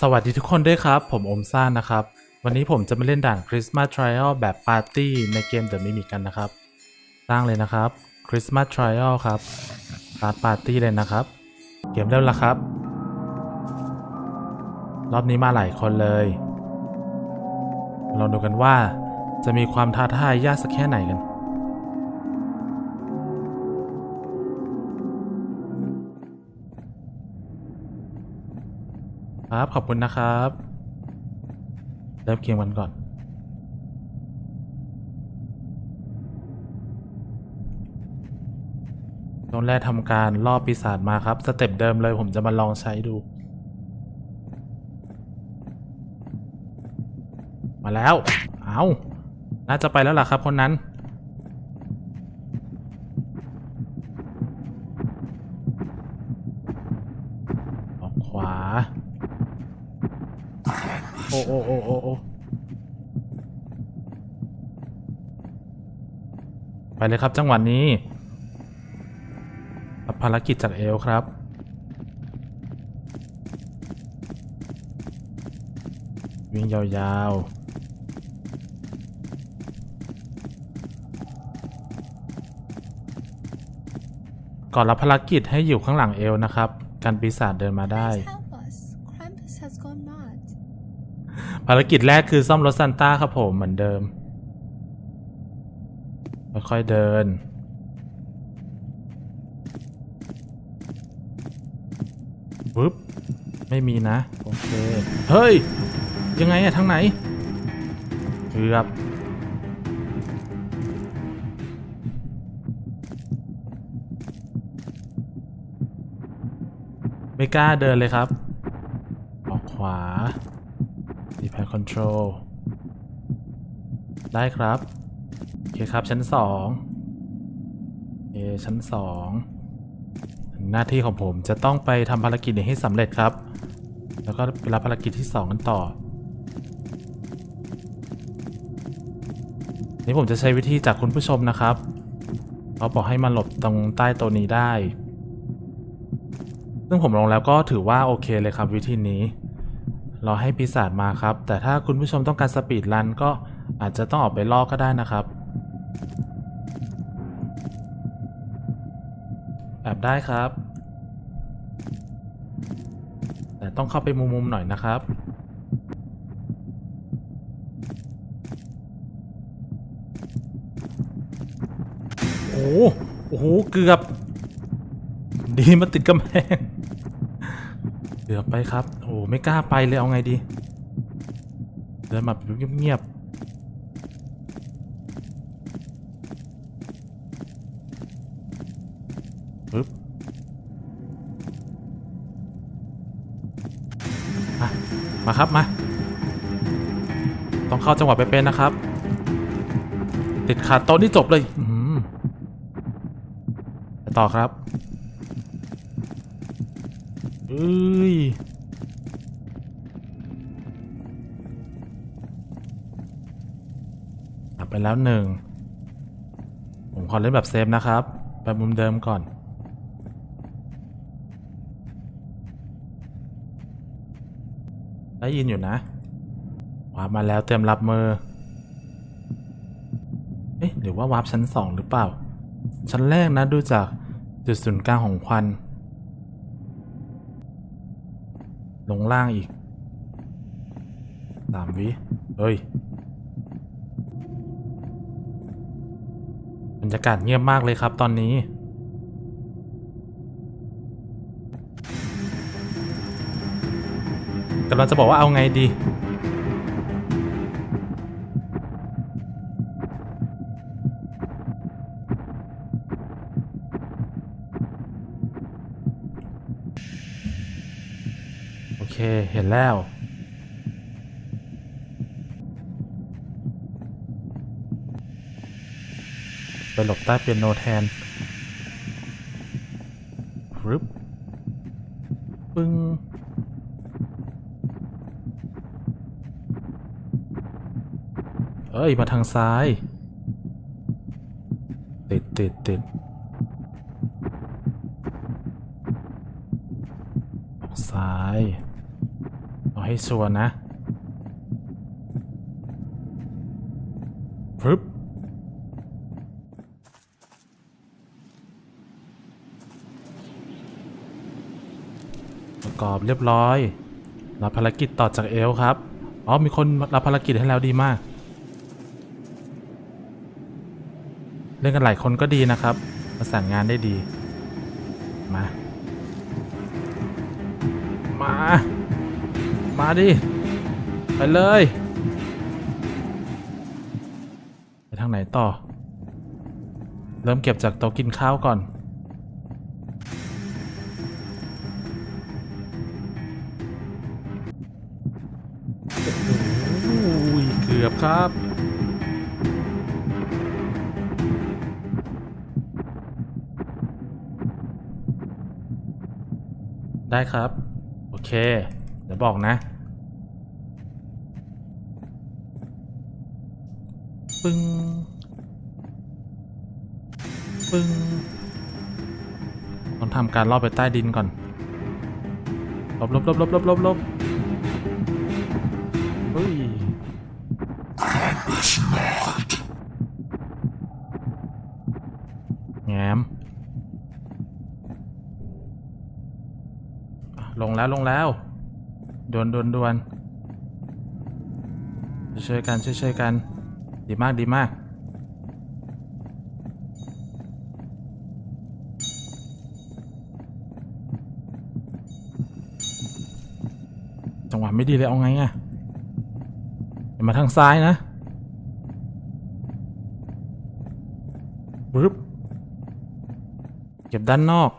สวัสดีทุกคนด้วยครับ ผมอมซ่านนะครับ วันนี้ผมจะมาเล่นด่าน Christmas Trial แบบปาร์ตี้ในเกม The Mimic กันนะครับ สร้างเลยนะครับ Christmas Trial ครับปาร์ปาร์ตี้เลยนะครับ เกมเริ่มแล้วครับ รอบนี้มาหลายคนเลยลองดูกันว่าจะมีความท้าทายยากสักแค่ไหนกัน ครับ ขอบคุณนะครับเริ่มเกมกันก่อนตรงแรกทำการล่อปีศาจมาครับ สเต็ปเดิมเลยผมจะมาลองใช้ดู มาแล้ว เอาน่าจะไปแล้วล่ะครับคนนั้น ออกขวา โอ้โอ้โอ้โอ้โอ้ไป เลยครับ จังหวะนี้รับภารกิจจากเอลครับ วิ่งยาวๆก่อนรับภารกิจให้อยู่ข้างหลังเอลนะครับ กันปีศาจเดินมาได้ Please help us. Krampus has gone mad. ภารกิจแรกคือซ่อมรถซันต้าครับผมเหมือนเดิม ค่อยๆเดิน ปึ๊บ ไม่มีนะ โอเค เฮ้ย ยังไงอะทางไหนเกือบไม่กล้าเดินเลยครับ ออกขวาดีแพคคอนโทรล ได้ครับ เคครับ ชั้นสองโอเคชั้นสองหน้าที่ของผมจะต้องไปทำภารกิจนี้ให้สำเร็จครับ แล้วก็ไปรับภารกิจที่สองกันต่อ นี่ผมจะใช้วิธีจากคุณผู้ชมนะครับเขาบอกให้มาหลบตรงใต้ตัวนี้ได้ ซึ่งผมลองแล้วก็ถือว่าโอเคเลยครับวิธีนี้ รอให้ปีศาจมาครับ แต่ถ้าคุณผู้ชมต้องการสปีดรันก็อาจจะต้องออกไปล่อก็ได้นะครับ แอ บได้ครับ แต่ต้องเข้าไปมุมๆหน่อยนะครับโอ้โหโอ้โหเกือบ ดีมาติดกำแพงเดือบไปครับ โอ้โหไม่กล้าไปเลยเอาไงดี เดินมาแบบเงียบๆปึ๊บมา มาครับมา ต้องเข้าจังหวะไปเป็นนะครับ ติดขาดโต๊ะนี่จบเลยอืมไปต่อครับเอ้ยกลับไปแล้วหนึ่ง ผมขอเล่นแบบเซฟนะครับ ไปมุมเดิมก่อน ได้ยินอยู่นะวาร์ปมาแล้วเตรียมรับมือ เอ๊ะหรือว่าวาร์ปชั้นสองหรือเปล่า ชั้นแรกนะดูจากจุดศูนย์กลางของควัน ลงล่างอีกสามวิ เฮ้ยบรรยากาศเงียบมากเลยครับตอนนี้ กำลังจะบอกว่าเอาไงดี โอเค เห็นแล้วไปหลบใต้เปียโนแทนรึบปึ้ง เอ้ย มาทางซ้าย ติดติดติดออกซ้าย เอาให้ชัวร์นะฟึบประกอบเรียบร้อย รับภารกิจต่อจากเอลครับ อ๋อ มีคนรับภารกิจให้แล้วดีมาก ล่นกันหลายคนก็ดีนะครับ ประสานงานได้ดี มา มา มาดิ ไปเลย ไปทางไหนต่อ เริ่มเก็บจากโต๊ะกินข้าวก่อนโอ้ยเกือบครับ ได้ครับ โอเค เดี๋ยวบอกนะ ปึ้ง ปึ้ง ต้องทำการลอบไปใต้ดินก่อน ลบลบลบลบลบลบลบเฮ้ย แง้ม ลง แล้วลงแล้วดวนดวนดวนช่วยกันช่วยกัน ดีมากดีมาก จังหวะไม่ดีเลยเอาไงอะอย่ามาทางซ้ายนะปึ๊บเก็บด้านนอก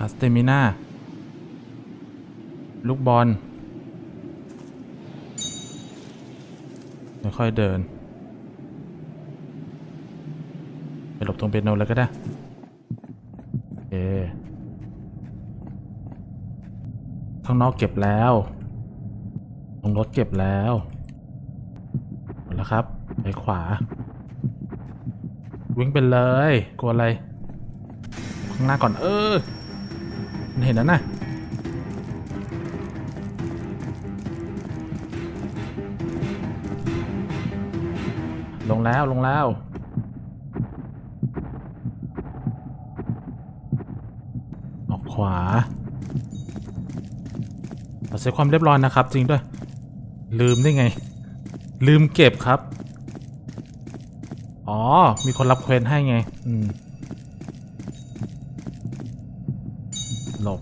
ชาสเตมิน่า ลูกบอลค่อยเดิน ไปหลบตรงเปียโนเลยก็ได้เอข้างนอกเก็บแล้ว ตรงรถเก็บแล้วหมดแล้วครับ ไปขวา วิ่งไปเลย กลัวอะไร ข้างหน้าก่อนเออ เห็นแล้วนะลงแล้วลงแล้วออกขวาเราเซ็ตความเรียบร้อยนะครับ จริงด้วย ลืมได้ไง ลืมเก็บครับ อ๋อ มีคนรับเควสให้ไง อืม หลบ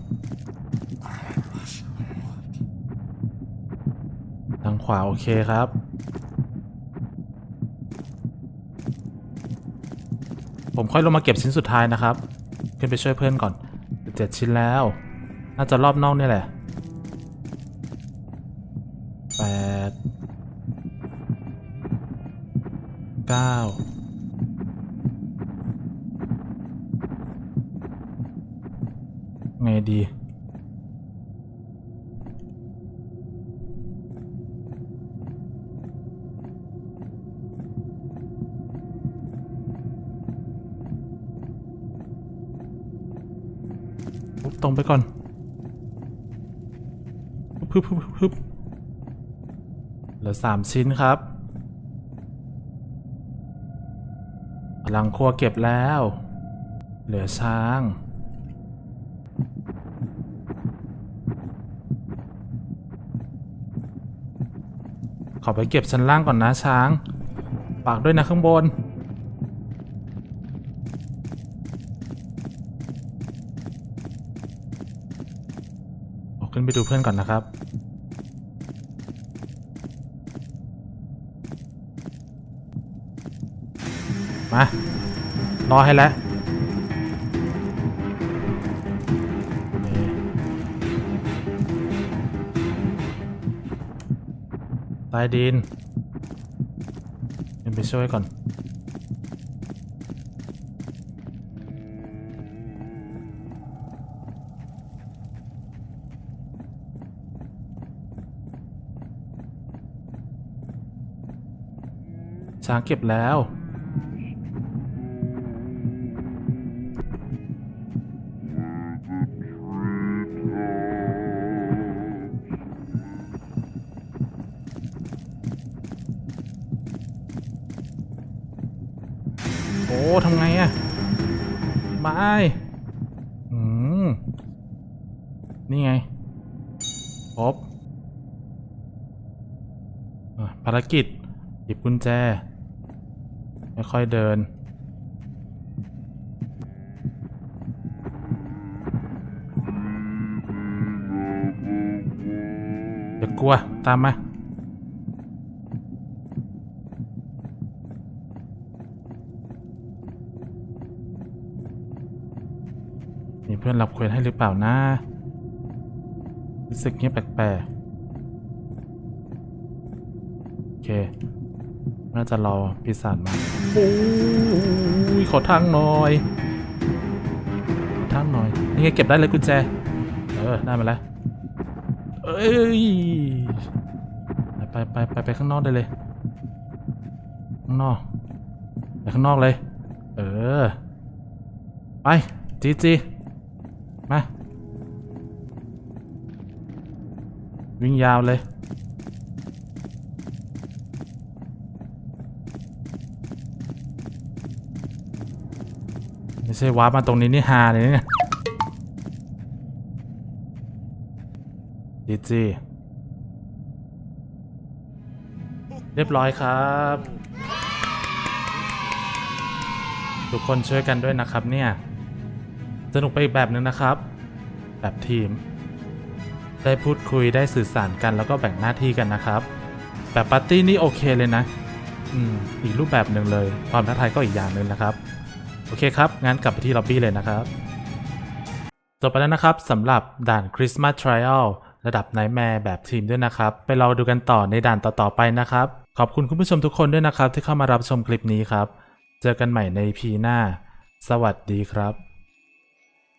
ทาง ขวา โอเคครับ ผมค่อยลงมาเก็บชิ้นสุดท้ายนะครับ ขึ้นไปช่วยเพื่อนก่อนเจ็ดชิ้นแล้ว น่าจะรอบนอกนี่แหละแปดเก้าไงดี ตรงไปก่อนพึบพึบพึบเหลือสามชิ้นครับพลังครัวเก็บแล้ว เหลือช้าง ขอไปเก็บชั้นล่างก่อนนะช้างฝากด้วยนะข้างบน ออก ขึ้นไปดูเพื่อนก่อนนะครับ มารอให้แล้วใต้ดินเดี๋ยวไปช่วยก่อน ช้างเก็บแล้ว โอ้ทำไงอะบายอืมนี่ไงครบภารกิจหยิบกุญแจ ค่อยเดิน อย่ากลัว ตามมามีเพื่อนรับเควสให้หรือเปล่านะ รู้สึกเงียแปลกๆ โอเค น่าจะรอปีศาจมาโอ้ยขอทางหน่อยขอทางหน่อย นี่ไงเก็บได้เลยกุญแจ เออ ได้มาแล้ว เอ้ย ไปไปไปไปข้างนอกได้เลย ข้างนอกไปข้างนอกเลย เออ ไปจีจีมา วิ่งยาวเลย ใช่วาร์ปมาตรงนี้นี่ฮาเลยเนี่ยจีจีเรียบร้อยครับ ทุกคนช่วยกันด้วยนะครับเนี่ย สนุกไปอีกแบบหนึ่งนะครับ แบบทีม ได้พูดคุยได้สื่อสารกันแล้วก็แบ่งหน้าที่กันนะครับ แบบปาร์ตี้นี่โอเคเลยนะ อืม อีกรูปแบบหนึ่งเลย ความท้าทายก็อีกอย่างหนึ่งนะครับ โอเคครับ งั้นกลับไปที่ล็อบบี้เลยนะครับ จบไปแล้วนะครับสำหรับด่านคริสต์มาสทริอัลระดับไนท์แมร์แบบทีมด้วยนะครับ ไปรอดูกันต่อในด่านต่อๆไปนะครับ ขอบคุณคุณผู้ชมทุกคนด้วยนะครับ ที่เข้ามารับชมคลิปนี้ครับ เจอกันใหม่ในพีหน้า สวัสดีครับ